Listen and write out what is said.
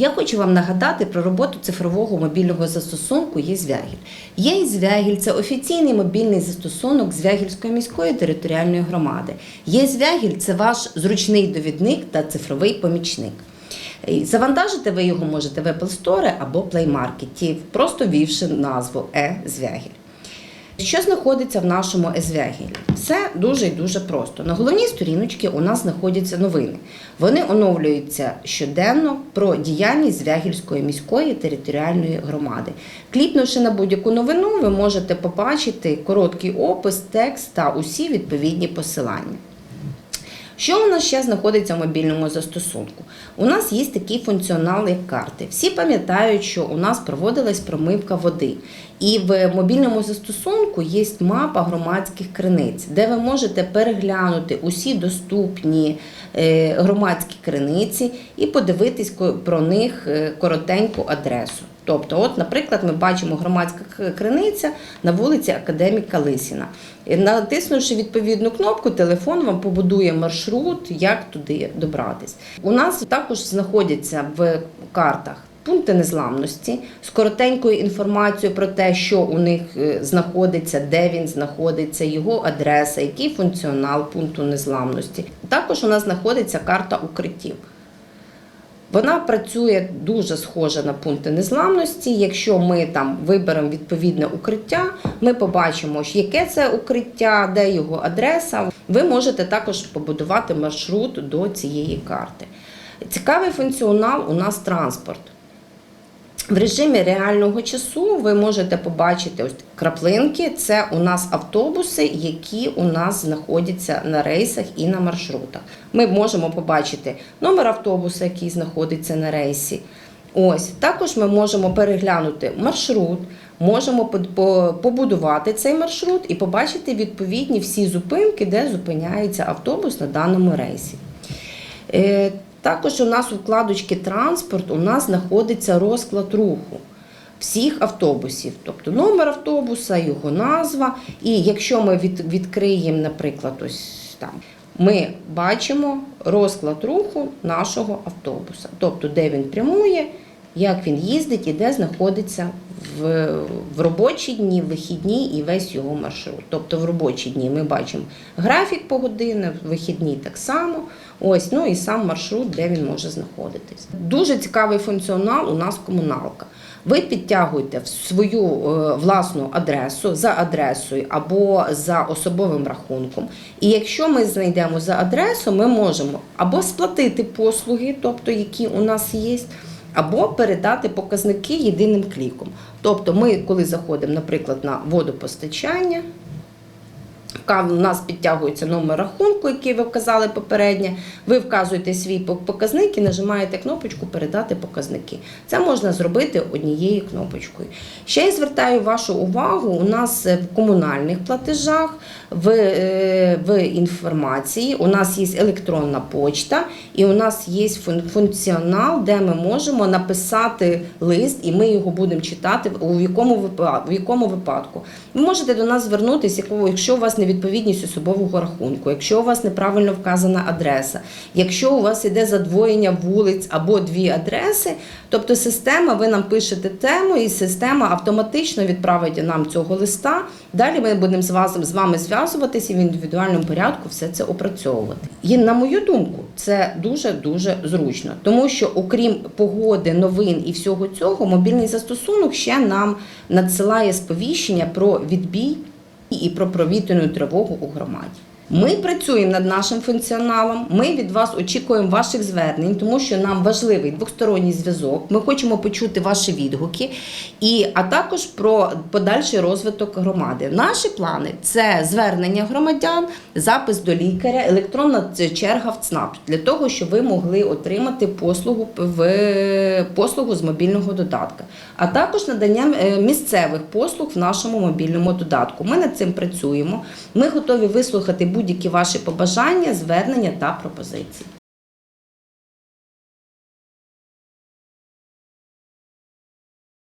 Я хочу вам нагадати про роботу цифрового мобільного застосунку «Єзвягіль». «Єзвягіль» – це офіційний мобільний застосунок Звягільської міської територіальної громади. «Єзвягіль» – це ваш зручний довідник та цифровий помічник. Завантажити ви його можете в Apple Store або Play Market, просто ввівши назву «Е-Звягіль». Що знаходиться в нашому езвягілі? Все дуже і дуже просто. На головній сторіночці у нас знаходяться новини. Вони оновлюються щоденно про діяльність Звягільської міської територіальної громади. Кліпнувши на будь-яку новину, ви можете побачити короткий опис, текст та усі відповідні посилання. Що у нас ще знаходиться в мобільному застосунку? У нас є такий функціонал, як карти. Всі пам'ятають, що у нас проводилась промивка води. І в мобільному застосунку є мапа громадських криниць, де ви можете переглянути усі доступні е, громадські криниці і подивитись про них е, коротеньку адресу. Тобто, от, наприклад, ми бачимо громадська криниця на вулиці Академіка Лисіна. Натиснувши відповідну кнопку, телефон вам побудує маршрут, як туди добратись. У нас також знаходяться в картах. Пункти незламності з коротенькою інформацією про те, що у них е, знаходиться, де він знаходиться, його адреса, який функціонал пункту незламності. Також у нас знаходиться карта укриттів. Вона працює дуже схоже на пункти незламності. Якщо ми там виберемо відповідне укриття, ми побачимо, яке це укриття, де його адреса. Ви можете також побудувати маршрут до цієї карти. Цікавий функціонал у нас транспорт. В режимі реального часу ви можете побачити ось краплинки. Це у нас автобуси, які у нас знаходяться на рейсах і на маршрутах. Ми можемо побачити номер автобуса, який знаходиться на рейсі. Ось також ми можемо переглянути маршрут, можемо по- по- побудувати цей маршрут і побачити відповідні всі зупинки, де зупиняється автобус на даному рейсі. Також у нас у вкладочці транспорт у нас знаходиться розклад руху всіх автобусів, тобто номер автобуса, його назва. І якщо ми від, відкриємо, наприклад, ось там, ми бачимо розклад руху нашого автобуса, тобто де він прямує, як він їздить і де знаходиться в, в робочі дні, в вихідні і весь його маршрут. Тобто в робочі дні ми бачимо графік по погодини, в вихідні так само. Ось, ну і сам маршрут, де він може знаходитись. Дуже цікавий функціонал у нас комуналка. Ви підтягуєте в свою е, власну адресу за адресою або за особовим рахунком. І якщо ми знайдемо за адресу, ми можемо або сплатити послуги, тобто які у нас є, або передати показники єдиним кліком. Тобто, ми, коли заходимо, наприклад, на водопостачання, Вка- У нас підтягується номер рахунку, який ви вказали попередньо. Ви вказуєте свій показник і нажимаєте кнопочку Передати показники. Це можна зробити однією кнопочкою. Ще я звертаю вашу увагу: у нас е, в комунальних платежах, в, е, в інформації, у нас є електронна почта, і у нас є функціонал, де ми можемо написати лист, і ми його будемо читати у якому випа- в якому випадку. Ви можете до нас звернутися, якщо у вас невідповідність особового рахунку, якщо у вас неправильно вказана адреса, якщо у вас іде задвоєння вулиць або дві адреси, тобто система, ви нам пишете тему, і система автоматично відправить нам цього листа. Далі ми будемо з вас з вами зв'язуватися і в індивідуальному порядку все це опрацьовувати. І на мою думку, це дуже дуже зручно, тому що окрім погоди, новин і всього цього, мобільний застосунок ще нам надсилає сповіщення про відбій і про провітряну тривогу у громаді. Ми працюємо над нашим функціоналом. Ми від вас очікуємо ваших звернень, тому що нам важливий двосторонній зв'язок. Ми хочемо почути ваші відгуки, і а також про подальший розвиток громади. Наші плани це звернення громадян, запис до лікаря, електронна черга в ЦНАП для того, щоб ви могли отримати послугу в послугу з мобільного додатка, а також надання е, місцевих послуг в нашому мобільному додатку. Ми над цим працюємо. Ми готові вислухати будь-які ваші побажання, звернення та пропозиції.